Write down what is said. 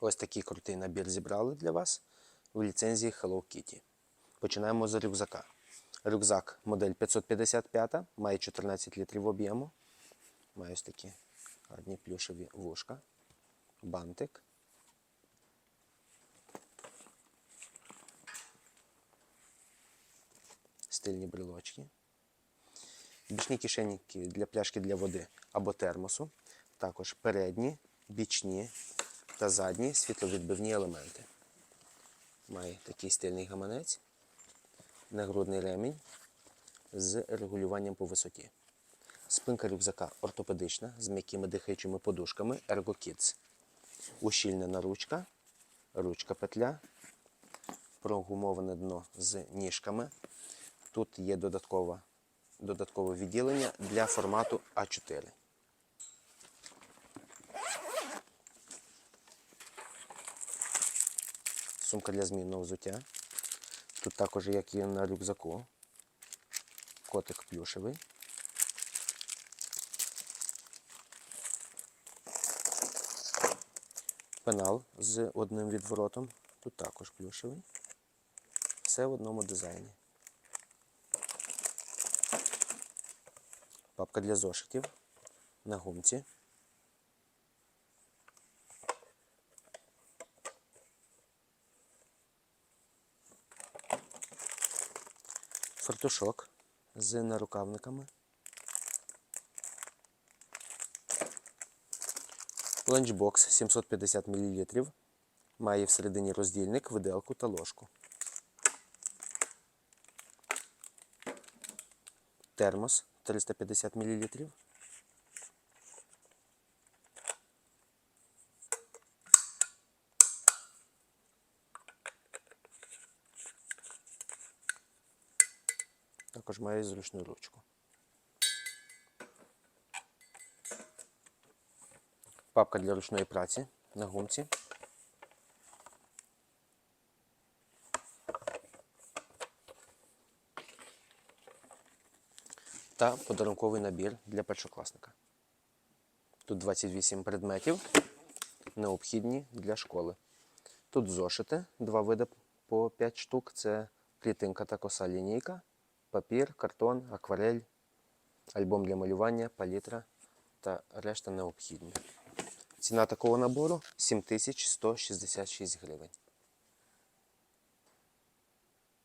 Ось такий крутий набір зібрали для вас в ліцензії Hello Kitty. Починаємо з рюкзака. Рюкзак модель 555, має 14 літрів об'єму. Має ось такі гарні плюшеві вушка, бантик. Стильні брелочки. Бічні кишеньки для пляшки для води або термосу. Також передні, бічні та задні світловідбивні елементи. Має такий стильний гаманець, нагрудний ремінь з регулюванням по висоті. Спинка рюкзака ортопедична з м'якими дихаючими подушками Ergo Kids. Ущільнена ручка, ручка петля, прогумоване дно з ніжками. Тут є додаткова, додаткове відділення для формату А4. Сумка для змінного взуття. Тут також, як і на рюкзаку, котик плюшевий. Пенал з одним відворотом. Тут також плюшевий. Все в одному дизайні. Папка для зошитів на гумці. Фартушок з нарукавниками. Ланчбокс 750 мл. Має всередині роздільник, виделку та ложку. Термос 350 мл. Також має зручну ручку. Папка для ручної праці на гумці. Та подарунковий набір для першокласника. Тут 28 предметів, необхідні для школи. Тут зошити, два види по 5 штук. Це клітинка та коса лінійка, папір, картон, акварель, альбом для малювання, палітра та решта необхідні. Ціна такого набору 7166 гривень.